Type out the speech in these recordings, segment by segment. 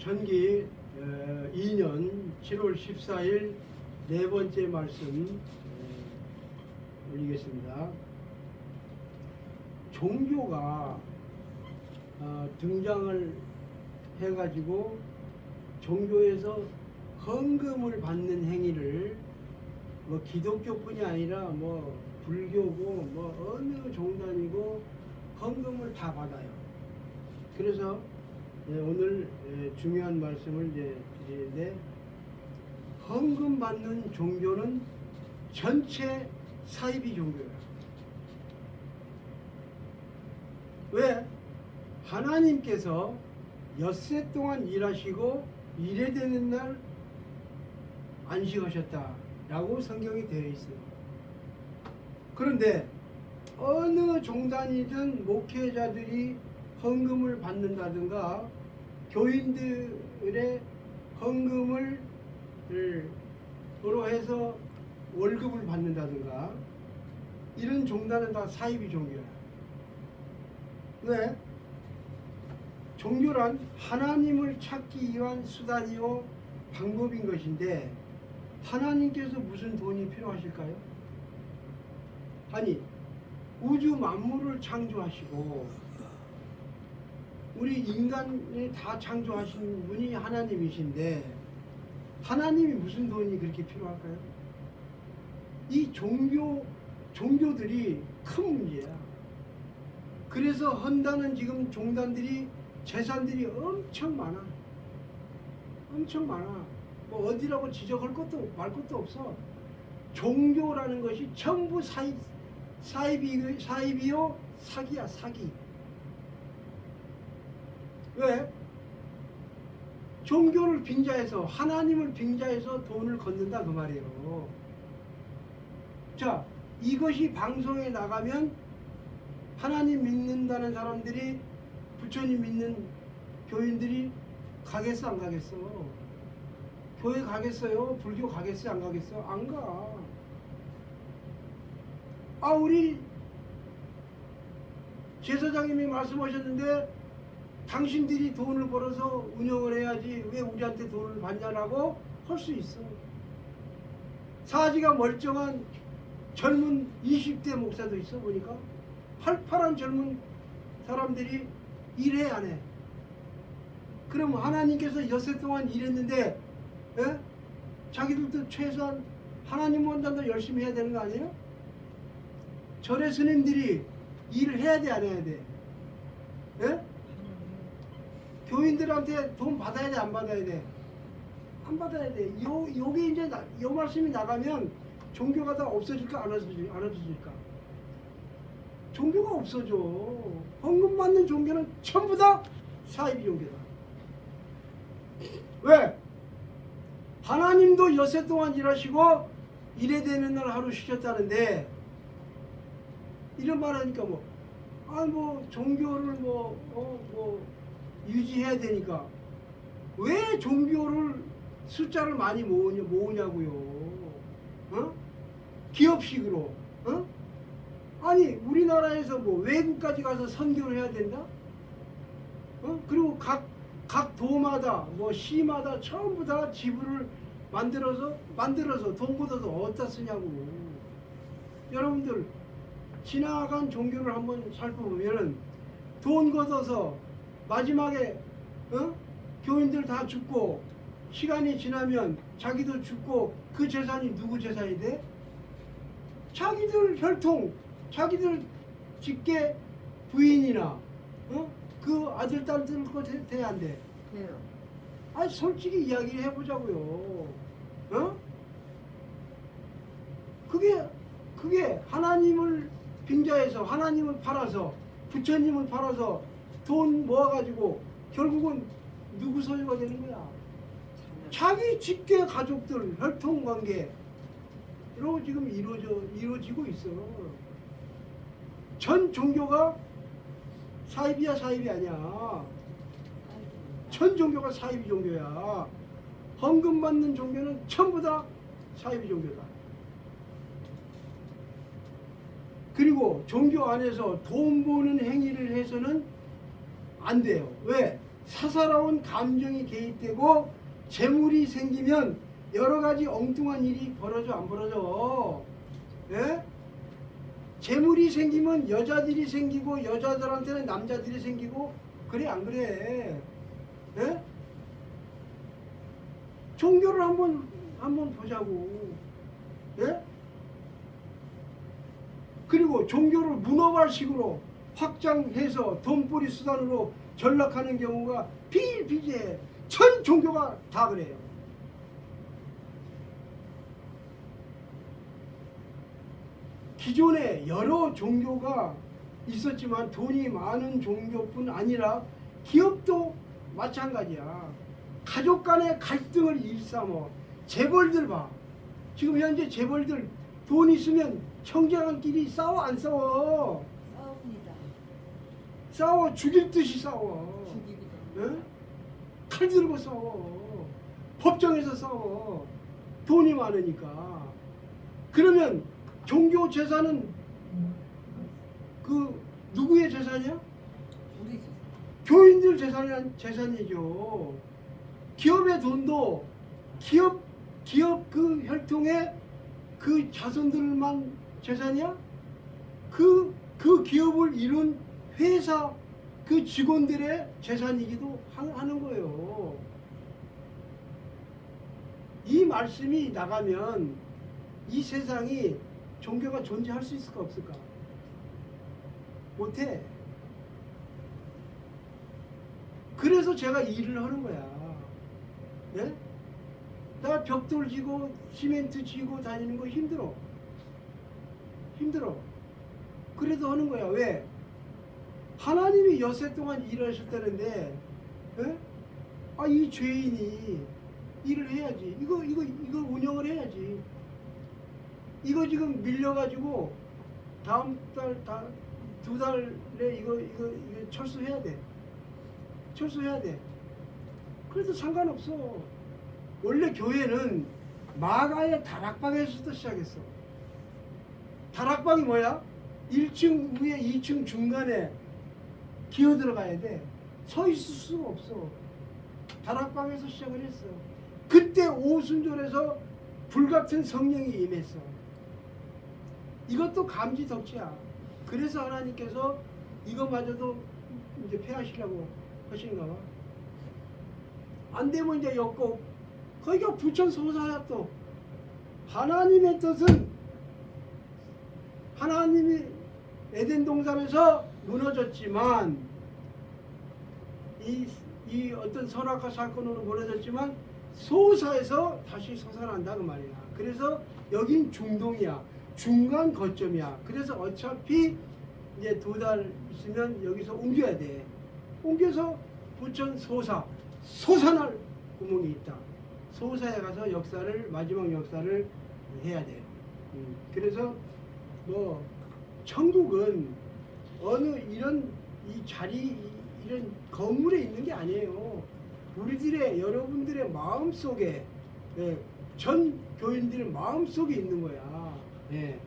전기 어, 2년 7월 14일 네 번째 말씀 어, 올리겠습니다. 종교가 어, 등장을 해가지고 종교에서 헌금을 받는 행위를 뭐 기독교뿐이 아니라 뭐 불교고 뭐 어느 종단이고 헌금을 다 받아요. 그래서 예, 오늘 예, 중요한 말씀을 드리는데 헌금 받는 종교는 전체 사이비 종교야. 왜? 하나님께서 엿새 동안 일하시고 일해 되는 날 안식하셨다라고 성경이 되어 있어요. 그런데 어느 종단이든 목회자들이 헌금을 받는다든가 교인들의 헌금을 으로 해서 월급을 받는다든가 이런 종단은 다 사이비 종교야. 왜? 종교란 하나님을 찾기 위한 수단이요 방법인 것인데 하나님께서 무슨 돈이 필요하실까요? 아니 우주 만물을 창조하시고 우리 인간을 다 창조하신 분이 하나님이신데 하나님이 무슨 돈이 그렇게 필요할까요? 이 종교 종교들이 큰 문제야. 그래서 헌다는 지금 종단들이 재산들이 엄청 많아. 엄청 많아. 뭐 어디라고 지적할 것도 말 것도 없어. 종교라는 것이 전부 사이 사이비 사이비요 사기야 사기. 왜? 종교를 빙자해서 하나님을 빙자해서 돈을 걷는다 그 말이에요. 자, 이것이 방송에 나가면 하나님 믿는다는 사람들이 부처님 믿는 교인들이 가겠어 안 가겠어? 교회 가겠어요? 불교 가겠어요? 안 가겠어? 안 가. 아 우리 제사장님이 말씀하셨는데 당신들이 돈을 벌어서 운영을 해야지 왜 우리한테 돈을 받냐라고 할 수 있어. 사지가 멀쩡한 젊은 20대 목사도 있어 보니까 팔팔한 젊은 사람들이 일해 안 해. 그럼 하나님께서 여세 동안 일했는데 에? 자기들도 최소한 하나님 원단도 열심히 해야 되는 거 아니에요? 절의 스님들이 일을 해야 돼 안 해야 돼? 에? 교인들한테 돈 받아야 돼 안 받아야 돼? 안 받아야 돼. 요 요게 이제 나, 요 말씀이 나가면 종교가 다 없어질까 안 없어질까? 안 없어질까? 종교가 없어져. 헌금 받는 종교는 전부 다 사이비 종교다. 왜? 하나님도 여세 동안 일하시고 일해 되는 날 하루 쉬셨다는데 이런 말 하니까 뭐, 아, 뭐, 종교를 뭐, 어, 뭐, 유지해야 되니까. 왜 종교를 숫자를 많이 모으냐, 모으냐고요. 어? 기업식으로. 어? 아니, 우리나라에서 뭐 외국까지 가서 선교를 해야 된다? 어? 그리고 각, 각 도마다, 뭐 시마다 전부 다 지부를 만들어서, 만들어서 돈 걷어서 어디다 쓰냐고. 여러분들, 지나간 종교를 한번 살펴보면은 돈 걷어서 마지막에 어? 교인들 다 죽고 시간이 지나면 자기도 죽고 그 재산이 누구 재산이 돼? 자기들 혈통, 자기들 직계 부인이나 어? 그 아들 딸들 거 돼, 돼, 안 돼? 돼요. 아 솔직히 이야기를 해보자고요. 어? 그게 그게 하나님을 빙자해서 하나님을 팔아서 부처님을 팔아서 돈 모아가지고 결국은 누구 소유가 되는 거야? 자기 직계 가족들 혈통 관계로 지금 이루어져 이루어지고 있어. 전 종교가 사이비야 사이비 아니야. 전 종교가 사이비 종교야. 헌금 받는 종교는 전부 다 사이비 종교다. 그리고 종교 안에서 돈 버는 행위를 해서는 안 돼요. 왜? 사사로운 감정이 개입되고 재물이 생기면 여러 가지 엉뚱한 일이 벌어져 안 벌어져? 예? 재물이 생기면 여자들이 생기고 여자들한테는 남자들이 생기고 그래 안 그래? 예? 종교를 한번 한번 보자고. 예? 그리고 종교를 문어발식으로 확장해서 돈벌이 수단으로 전락하는 경우가 비일비재해. 전 종교가 다 그래요. 기존에 여러 종교가 있었지만 돈이 많은 종교뿐 아니라 기업도 마찬가지야. 가족 간의 갈등을 일삼어 재벌들 봐. 지금 현재 재벌들 돈 있으면 형제간끼리 싸워 안 싸워? 싸워 죽일 듯이 싸워. 죽이기도. 예? 칼 들고 싸워. 법정에서 싸워. 돈이 많으니까. 그러면 종교 재산은 그 누구의 재산이야? 우리 집. 교인들 재산이 재산이죠. 기업의 돈도 기업 기업 그 혈통의 그 자손들만 재산이야? 그 그 기업을 이룬 회사 그 직원들의 재산이기도 하- 하는 거예요. 이 말씀이 나가면 이 세상이 종교가 존재할 수 있을까 없을까? 못해. 그래서 제가 일을 하는 거야. 예? 나 벽돌 지고 시멘트 지고 다니는 거 힘들어. 힘들어. 그래도 하는 거야. 왜? 하나님이 여세 동안 일하셨다는데, 예? 아, 이 죄인이 일을 해야지. 이거, 이거, 이거 운영을 해야지. 이거 지금 밀려가지고 다음 달, 다, 두 달에 이거, 이거, 이거 철수해야 돼. 철수해야 돼. 그래도 상관없어. 원래 교회는 마가의 다락방에서부터 시작했어. 다락방이 뭐야? 1층 위에 2층 중간에 기어 들어가야 돼. 서 있을 수가 없어. 다락방에서 시작을 했어. 그때 오순절에서 불같은 성령이 임했어. 이것도 감지 덕지야. 그래서 하나님께서 이것마저도 이제 폐하시려고 하시는가 봐. 안 되면 이제 엮고 거기가 부천 소사야 또 하나님의 뜻은 하나님이 에덴 동산에서 무너졌지만 이, 이 어떤 선악과 사건으로 무너졌지만 소사에서 다시 솟아난다 그 말이야. 그래서 여긴 중동이야. 중간 거점이야. 그래서 어차피 이제 두 달 있으면 여기서 옮겨야 돼. 옮겨서 부천 소사 소산할 구멍이 있다. 소사에 가서 역사를 마지막 역사를 해야 돼요. 음, 그래서 뭐 천국은 어느 이런 이 자리 이- 이런 건물에 있는 게 아니에요. 우리들의 여러분들의 마음 속에 예, 전 교인들의 마음 속에 있는 거야. 예,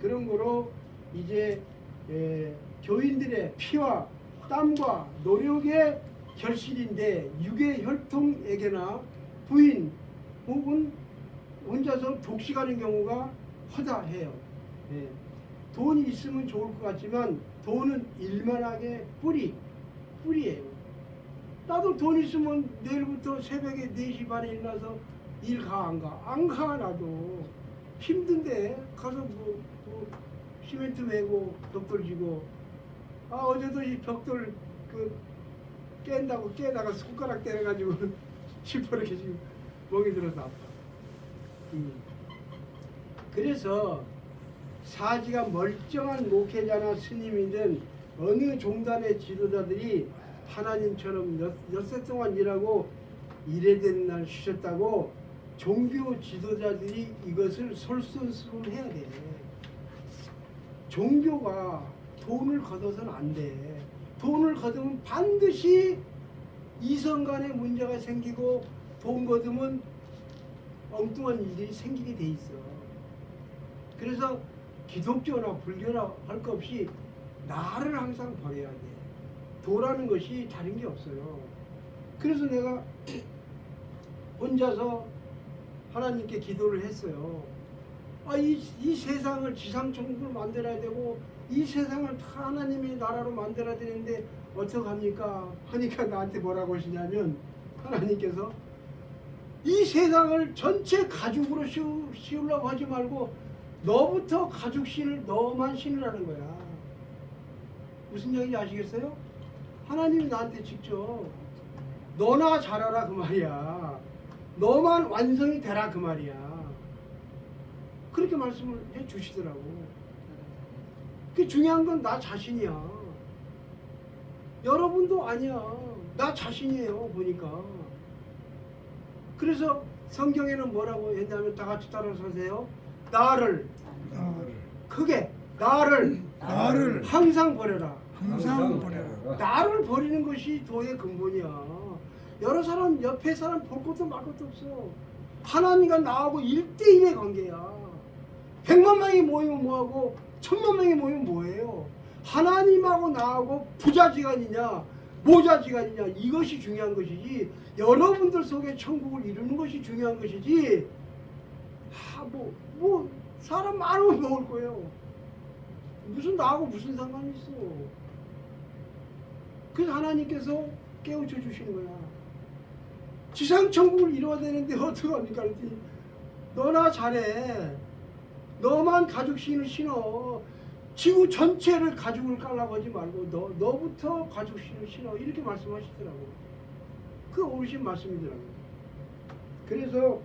그런 거로 이제 예, 교인들의 피와 땀과 노력의 결실인데 육의 혈통에게나 부인 혹은 혼자서 독식하는 경우가 허다해요. 예. 돈이 있으면 좋을 것 같지만 돈은 일만하게 뿌리 뿌리예요. 나도 돈 있으면 내일부터 새벽에 4시 반에 일어나서 일 가 안 가? 안 가 나도 힘든데 가서 뭐, 뭐 시멘트 메고 벽돌 지고 아 어제도 이 벽돌 그 깬다고 깨다가 손가락 때려가지고 시퍼렇게 지금 멍이 들어서 아파. 음. 그래서 사지가 멀쩡한 목회자나 스님이든 어느 종단의 지도자들이 하나님처럼 엿, 엿새 동안 일하고 되는 날 쉬셨다고 종교 지도자들이 이것을 솔선수범해야 돼. 종교가 돈을 걷어서는 안 돼. 돈을 걷으면 반드시 이성 간에 문제가 생기고 돈 걷으면 엉뚱한 일이 생기게 돼 있어. 그래서 기독교나 불교나 할 것 없이 나를 항상 버려야 돼. 도라는 것이 다른 게 없어요. 그래서 내가 혼자서 하나님께 기도를 했어요. 아, 이, 이 세상을 지상천국을 만들어야 되고, 이 세상을 다 하나님의 나라로 만들어야 되는데, 어떡합니까? 하니까 나한테 뭐라고 하시냐면, 하나님께서 이 세상을 전체 가죽으로 씌우, 씌우려고 하지 말고, 너부터 가죽 신을, 너만 신으라는 거야. 무슨 얘기인지 아시겠어요? 하나님이 나한테 직접 너나 잘하라 그 말이야. 너만 완성이 되라 그 말이야. 그렇게 말씀을 해 주시더라고. 그 중요한 건 나 자신이야. 여러분도 아니야. 나 자신이에요, 보니까. 그래서 성경에는 뭐라고 했냐면 다 같이 따라서 하세요. 나를 나를 크게 나를 나를 항상 버려라. 항상 보내라. 나를 버리는 것이 도의 근본이야. 여러 사람 옆에 사람 볼 것도 말 것도 없어. 하나님과 나하고 일대일의 관계야. 백만 명이 모이면 뭐하고 천만 명이 모이면 뭐예요? 하나님하고 나하고 부자지간이냐 모자지간이냐 이것이 중요한 것이지 여러분들 속에 천국을 이루는 것이 중요한 것이지 아뭐뭐 뭐 사람 많으면 먹을 거예요. 무슨 나하고 무슨 상관이 있어? 그래서 하나님께서 깨우쳐 주시는 거야. 지상 천국을 이루어야 되는데 어떡합니까? 그랬더니 너나 잘해. 너만 가죽 신을 신어. 지구 전체를 가죽을 깔라고 하지 말고 너 너부터 가죽 신을 신어. 이렇게 말씀하시더라고. 그 어르신 말씀이더라고. 그래서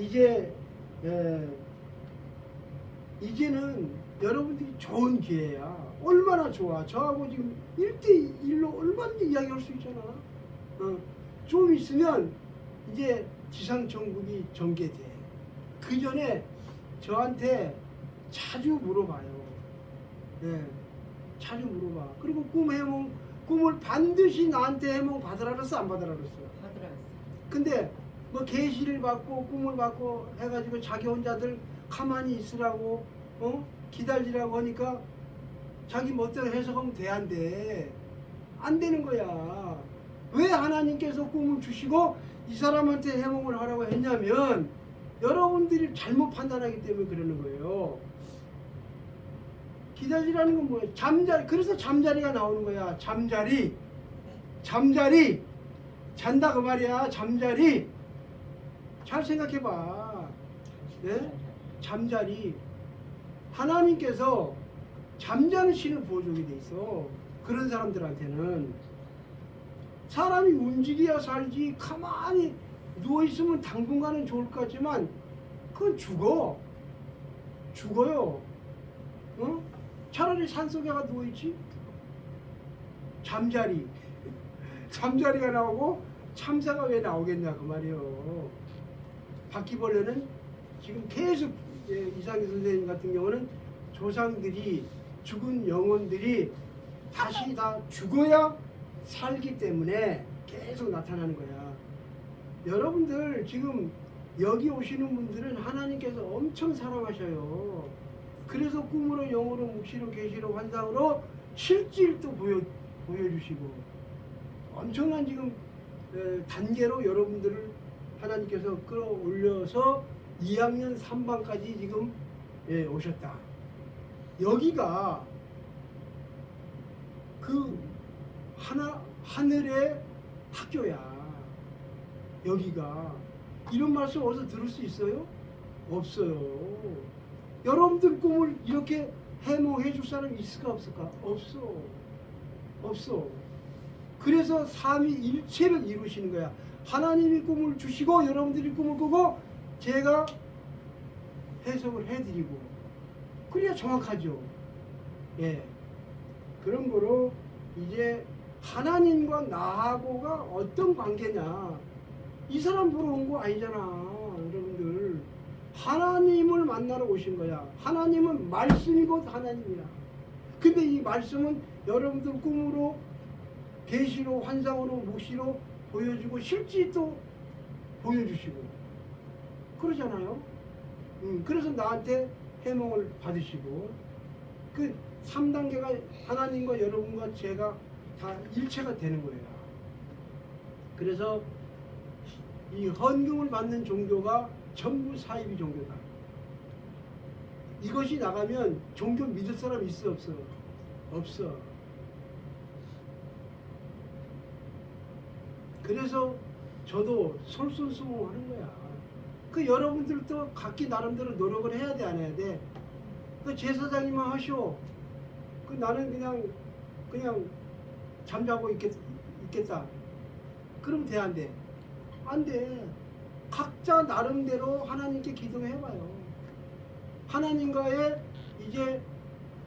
이제 에, 이제는 여러분들이 좋은 기회야. 얼마나 좋아. 저하고 지금 1대1로 얼마나 이야기할 수 있잖아. 어, 좀 있으면 이제 지상천국이 전개돼. 그 전에 저한테 자주 물어봐요. 네, 자주 물어봐. 그리고 꿈 해몽, 꿈을 반드시 나한테 해몽 받으라 그랬어? 안 받으라 그랬어? 받으라 했어. 근데 뭐 계시를 받고 꿈을 받고 해가지고 자기 혼자들 가만히 있으라고 어 기다리라고 하니까 자기 멋대로 해석하면 돼 안 돼? 안 되는 거야. 왜 하나님께서 꿈을 주시고 이 사람한테 해몽을 하라고 했냐면 여러분들이 잘못 판단하기 때문에 그러는 거예요. 기다리라는 건 뭐예요? 잠자리. 그래서 잠자리가 나오는 거야. 잠자리. 잠자리. 잔다 그 말이야. 잠자리. 잘 생각해봐. 네? 잠자리. 하나님께서 잠자는 신을 보여주게 돼 있어. 그런 사람들한테는 사람이 움직여야 살지 가만히 누워 있으면 당분간은 좋을 것 같지만 그건 죽어. 죽어요. 어? 차라리 산속에 가 누워 있지. 잠자리. 잠자리가 나오고 참새가 왜 나오겠냐 그 말이에요. 바퀴벌레는 지금 계속 이상희 선생님 같은 경우는 조상들이 죽은 영혼들이 다시 다 죽어야 살기 때문에 계속 나타나는 거야. 여러분들 지금 여기 오시는 분들은 하나님께서 엄청 사랑하셔요. 그래서 꿈으로 영으로 묵시로 계시로 환상으로 실질도 보여 보여주시고 엄청난 지금 에, 단계로 여러분들을 하나님께서 끌어올려서 2학년 3반까지 지금 예, 오셨다. 여기가 그 하나 하늘의 학교야. 여기가 이런 말씀 어디서 들을 수 있어요? 없어요. 여러분들 꿈을 이렇게 해몽해 줄 사람이 있을까 없을까? 없어. 없어. 그래서 삼위일체를 이루시는 거야. 하나님이 꿈을 주시고 여러분들이 꿈을 꾸고 제가 해석을 해드리고 그래야 정확하죠. 예. 그런 거로 이제 하나님과 나하고가 어떤 관계냐. 이 사람 보러 온 거 아니잖아. 여러분들. 하나님을 만나러 오신 거야. 하나님은 말씀이고 하나님이야. 근데 이 말씀은 여러분들 꿈으로 계시로 환상으로 묵시로 보여주고 실제 또 보여주시고 그러잖아요. 음, 그래서 나한테 해몽을 받으시고 그 3단계가 하나님과 여러분과 제가 다 일체가 되는 거예요. 그래서 이 헌금을 받는 종교가 전부 사이비 종교다. 이것이 나가면 종교 믿을 사람 있어 없어? 없어. 그래서 저도 솔선수범하는 거야. 그 여러분들도 각기 나름대로 노력을 해야 돼 안 해야 돼? 그 제사장님만 하시오. 그 나는 그냥 그냥 잠자고 있겠, 있겠다. 그럼 돼 안 돼? 안 돼. 각자 나름대로 하나님께 기도해봐요. 하나님과의 이제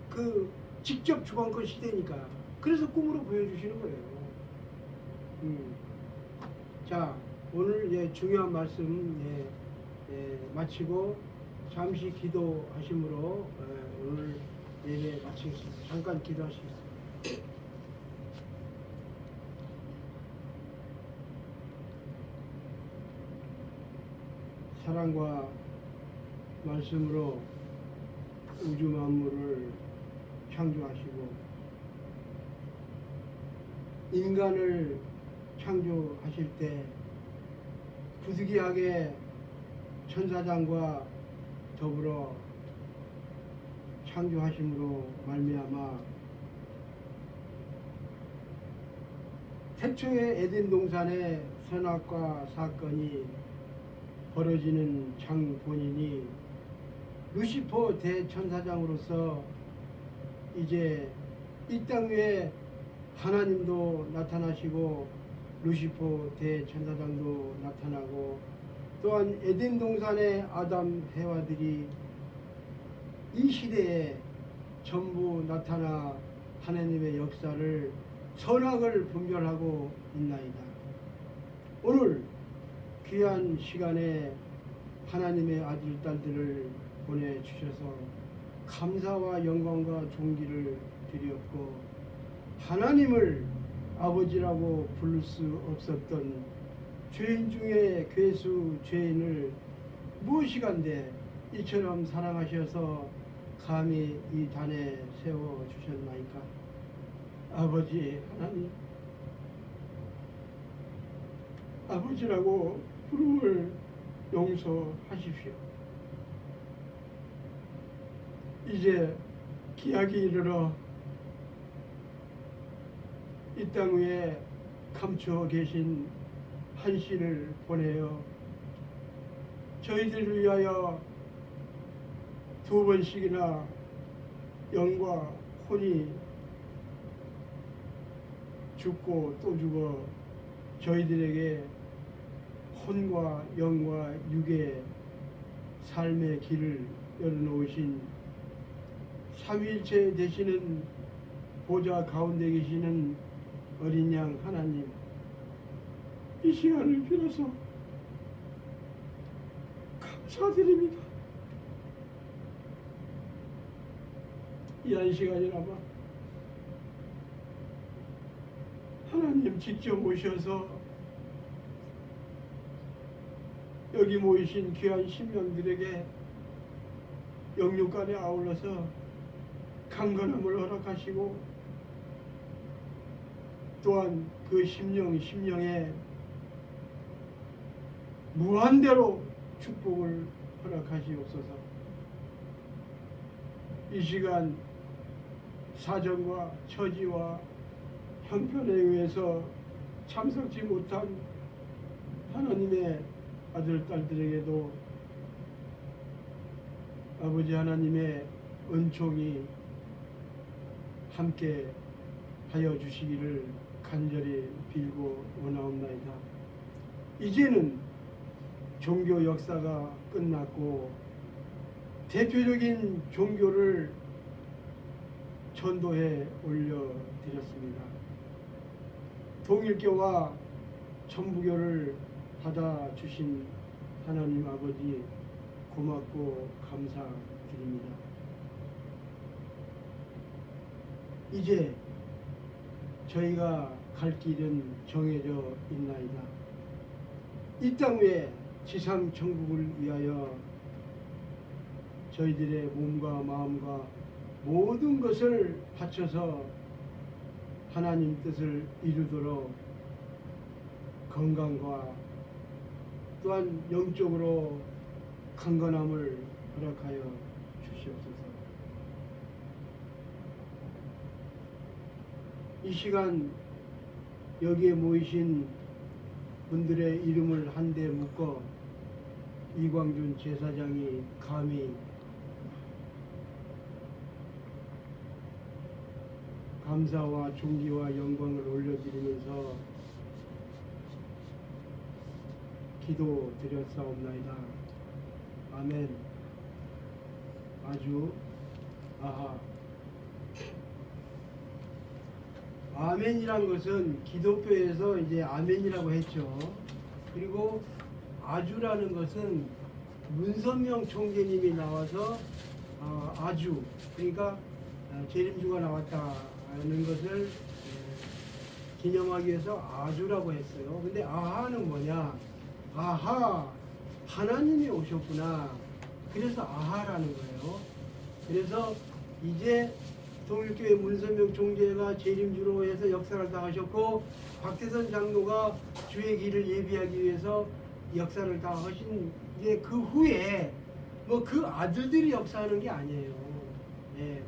그 직접 주관권 시대니까. 그래서 꿈으로 보여주시는 거예요. 음. 자, 오늘 예, 중요한 말씀 예, 예, 마치고 잠시 기도하심으로 예, 오늘 예배 마치겠습니다. 잠깐 기도하시겠습니다. 사랑과 말씀으로 우주 만물을 창조하시고 인간을 창조하실 때 부득이하게 천사장과 더불어 창조하심으로 말미암아 태초의 에덴 동산의 선악과 사건이 벌어지는 장 본인이 루시퍼 대천사장으로서 이제 이 땅 위에 하나님도 나타나시고 루시퍼 대천사장도 나타나고 또한 에덴 동산의 아담 해와들이 이 시대에 전부 나타나 하나님의 역사를 선악을 분별하고 있나이다. 오늘 귀한 시간에 하나님의 아들 딸들을 보내주셔서 감사와 영광과 존귀를 드렸고 하나님을 아버지라고 부를 수 없었던 죄인 중에 괴수 죄인을 무엇이간데 이처럼 사랑하셔서 감히 이 단에 세워 주셨나이까 아버지 하나님 아버지라고 부름을 용서하십시오. 이제 기약이 이르러 이 땅 위에 감추어 계신 한 씨를 보내어 저희들을 위하여 두 번씩이나 영과 혼이 죽고 또 죽어 저희들에게 혼과 영과 육의 삶의 길을 열어놓으신 삼위일체 되시는 보좌 가운데 계시는 어린 양 하나님 이 시간을 빌어서 감사드립니다. 이 한 시간이나마 하나님 직접 오셔서 여기 모이신 귀한 신명들에게 영육간에 아울러서 강건함을 허락하시고 또한 그 심령 심령에 무한대로 축복을 허락하시옵소서. 이 시간 사정과 처지와 형편에 의해서 참석지 못한 하나님의 아들 딸들에게도 아버지 하나님의 은총이 함께 하여 주시기를 간절히 빌고 원하옵나이다. 이제는 종교 역사가 끝났고 대표적인 종교를 전도해 올려드렸습니다. 동일교와 천부교를 받아주신 하나님 아버지 고맙고 감사드립니다. 이제 저희가 갈 길은 정해져 있나이다. 이땅 위에 지상 천국을 위하여 저희들의 몸과 마음과 모든 것을 바쳐서 하나님 뜻을 이루도록 건강과 또한 영적으로 강건함을 허락하여 주시옵소서. 이 시간 여기에 모이신 분들의 이름을 한데 묶어 이광준 제사장이 감히 감사와 존귀와 영광을 올려드리면서 기도 드렸사옵나이다. 아멘. 아주 아하. 아멘이란 것은 기독교에서 이제 아멘이라고 했죠. 그리고 아주라는 것은 문선명 총재님이 나와서 어, 아주 그러니까 어, 재림주가 나왔다는 것을 에, 기념하기 위해서 아주라고 했어요. 근데 아하는 뭐냐? 아하 하나님이 오셨구나. 그래서 아하라는 거예요. 그래서 이제 동일교회 문선명 총재가 재림주로 해서 역사를 다 하셨고 박태선 장로가 주의 길을 예비하기 위해서 역사를 다 하신 이제 그 후에 뭐 그 아들들이 역사하는 게 아니에요. 예.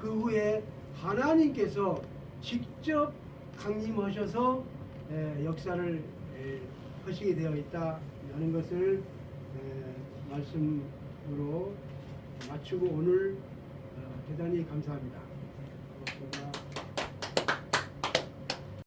그 후에 하나님께서 직접 강림하셔서 예, 역사를 예, 하시게 되어 있다는 것을 예, 말씀으로 마치고 오늘 어, 대단히 감사합니다.